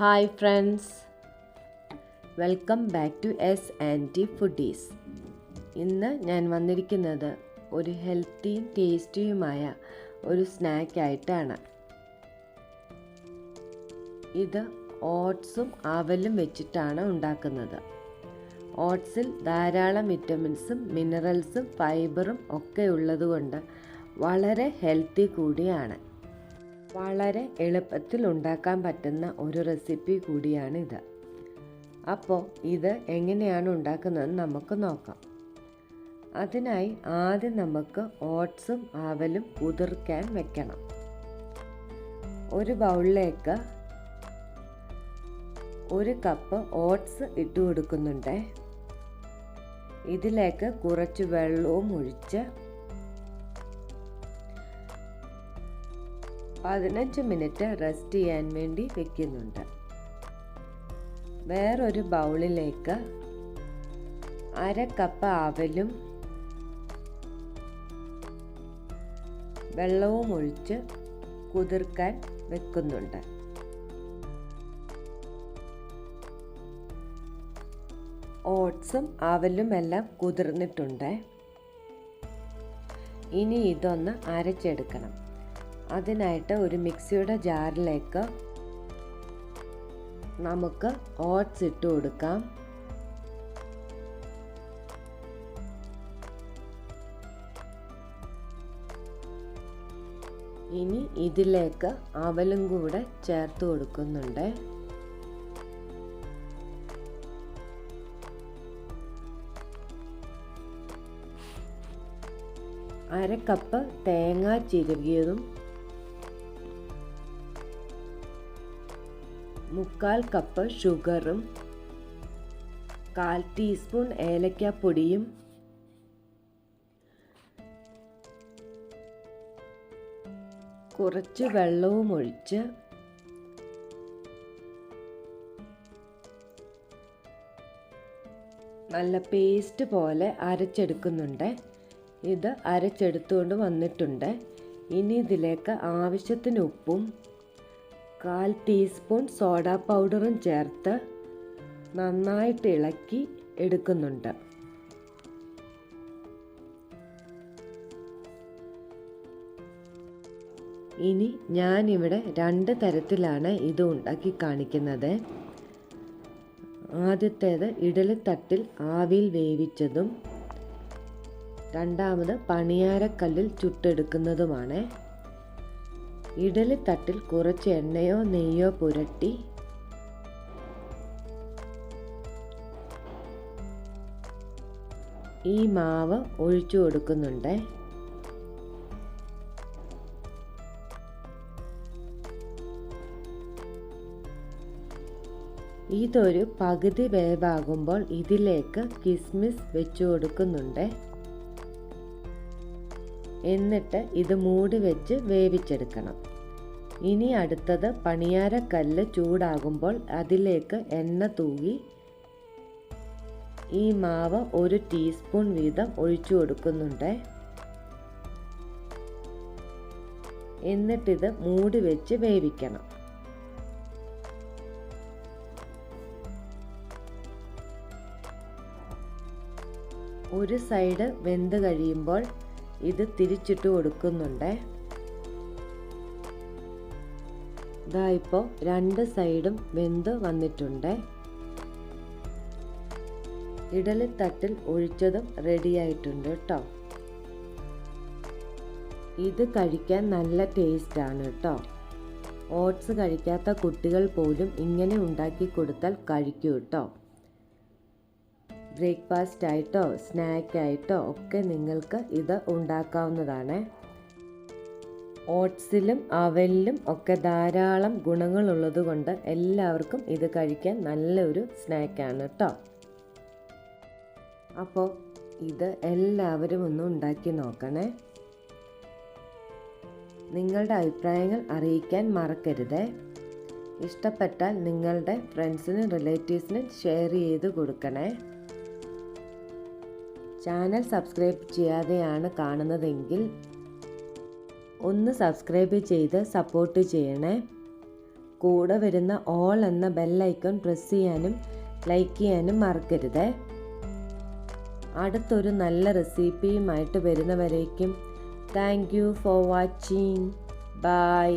Hi friends welcome back to S aunty foodies ഇന്ന് ഞാൻ വന്നിരിക്കുന്നത് ഒരു ഹെൽത്തിയും ടേസ്റ്റിയുമായ ഒരു സ്നാക്കായിട്ടാണ് ഇത് ഓട്സും അവലും വെച്ചിട്ടാണ് ഉണ്ടാക്കുന്നത്. ഓട്സിൽ ധാരാളം വിറ്റമിൻസും മിനറൽസും ഫൈബറും ഒക്കെ ഉള്ളതുകൊണ്ട് വളരെ ഹെൽത്തി കൂടിയാണ്. വളരെ എളുപ്പത്തിൽ ഉണ്ടാക്കാൻ പറ്റുന്ന ഒരു റെസിപ്പി കൂടിയാണിത്. അപ്പോൾ ഇത് എങ്ങനെയാണ് ഉണ്ടാക്കുന്നതെന്ന് നമുക്ക് നോക്കാം. അതിനായി ആദ്യം നമുക്ക് ഓട്സും ആവലും കുതിർക്കാൻ വെക്കണം. ഒരു ബൗളിലേക്ക് ഒരു കപ്പ് ഓട്സ് ഇട്ട് കൊടുക്കുന്നുണ്ട് ഇതിലേക്ക് കുറച്ച് വെള്ളവും ഒഴിച്ച് പതിനഞ്ച് മിനിറ്റ് റെസ്റ്റ് ചെയ്യാൻ വേണ്ടി വെക്കുന്നുണ്ട്. വേറൊരു ബൗളിലേക്ക് അര കപ്പ് അവലും വെള്ളവും ഒഴിച്ച് കുതിർക്കാൻ വെക്കുന്നുണ്ട്. ഓട്സും അവലും എല്ലാം കുതിർന്നിട്ടുണ്ട്. ഇനി ഇതൊന്ന് അരച്ചെടുക്കണം. അതിനായിട്ട് ഒരു മിക്സിയുടെ ജാറിലേക്ക് നമുക്ക് ഓട്സ് ഇട്ട് കൊടുക്കാം. ഇനി ഇതിലേക്ക് അവലും കൂടെ ചേർത്ത് കൊടുക്കുന്നുണ്ട്. അര കപ്പ് തേങ്ങ ചിരുകിയതും മുക്കാൽ കപ്പ് ഷുഗറും കാൽ ടീസ്പൂൺ ഏലക്കാപ്പൊടിയും കുറച്ച് വെള്ളവും ഒഴിച്ച് നല്ല പേസ്റ്റ് പോലെ അരച്ചെടുക്കുന്നുണ്ട്. ഇത് അരച്ചെടുത്തുകൊണ്ട് വന്നിട്ടുണ്ട്. ഇനി ഇതിലേക്ക് ആവശ്യത്തിന് ഉപ്പും കാൽ ടീസ്പൂൺ സോഡ പൗഡറും ചേർത്ത് നന്നായിട്ട് ഇളക്കി എടുക്കുന്നുണ്ട്. ഇനി ഞാനിവിടെ രണ്ട് തരത്തിലാണ് ഇത് ഉണ്ടാക്കി കാണിക്കുന്നത്. ആദ്യത്തേത് ഇഡലിത്തട്ടിൽ ആവിയിൽ വേവിച്ചതും രണ്ടാമത് പണിയാരക്കല്ലിൽ ചുട്ടെടുക്കുന്നതുമാണ്. ഇഡലിത്തട്ടിൽ കുറച്ച് എണ്ണയോ നെയ്യോ പുരട്ടി ഈ മാവ് ഒഴിച്ചു കൊടുക്കുന്നുണ്ട്. ഇതൊരു പകുതി വേവാകുമ്പോൾ ഇതിലേക്ക് കിസ്മിസ് വെച്ചു കൊടുക്കുന്നുണ്ട്. എന്നിട്ട് ഇത് മൂടി വെച്ച് വേവിച്ചെടുക്കണം. ഇനി അടുത്തത് പണിയാരക്കല്ല് ചൂടാകുമ്പോൾ അതിലേക്ക് എണ്ണ തൂകി ഈ മാവ് ഒരു ടീസ്പൂൺ വീതം ഒഴിച്ചു കൊടുക്കുന്നുണ്ട്. എന്നിട്ടിത് മൂടി വെച്ച് വേവിക്കണം. ഒരു സൈഡ് വെന്ത് കഴിയുമ്പോൾ ഇത് തിരിച്ചിട്ട് കൊടുക്കുന്നുണ്ട്. ഇതാ ഇപ്പോൾ രണ്ട് സൈഡും വെന്ത് വന്നിട്ടുണ്ട്. ഇഡലിത്തട്ടിൽ ഒഴിച്ചതും റെഡിയായിട്ടുണ്ട് കേട്ടോ. ഇത് കഴിക്കാൻ നല്ല ടേസ്റ്റാണ് കേട്ടോ. ഓട്സ് കഴിക്കാത്ത കുട്ടികൾ പോലും ഇങ്ങനെ ഉണ്ടാക്കി കൊടുത്താൽ കഴിക്കൂ കേട്ടോ. ബ്രേക്ക്ഫാസ്റ്റ് ആയിട്ടോ സ്നാക്കായിട്ടോ ഒക്കെ നിങ്ങൾക്ക് ഇത് ഉണ്ടാക്കാവുന്നതാണ്. ഓട്സിലും അവലിലും ഒക്കെ ധാരാളം ഗുണങ്ങളുള്ളത് കൊണ്ട് എല്ലാവർക്കും ഇത് കഴിക്കാൻ നല്ലൊരു സ്നാക്കാണ് കേട്ടോ അപ്പോൾ ഇത് എല്ലാവരും ഒന്ന് ഉണ്ടാക്കി നോക്കണേ. നിങ്ങളുടെ അഭിപ്രായങ്ങൾ അറിയിക്കാൻ മറക്കരുതേ. ഇഷ്ടപ്പെട്ടാൽ നിങ്ങളുടെ ഫ്രണ്ട്സിനും റിലേറ്റീവ്സിനും ഷെയർ ചെയ്ത് കൊടുക്കണേ. ചാനൽ സബ്സ്ക്രൈബ് ചെയ്യാതെയാണ് കാണുന്നതെങ്കിൽ ഒന്ന് സബ്സ്ക്രൈബ് ചെയ്ത് സപ്പോർട്ട് ചെയ്യണേ. കൂടെ വരുന്ന ഓൾ എന്ന ബെല്ലൈക്കൺ പ്രസ് ചെയ്യാനും ലൈക്ക് ചെയ്യാനും മറക്കരുത്. അടുത്തൊരു നല്ല റെസിപ്പിയുമായിട്ട് വരുന്നവരേക്കും thank you for watching bye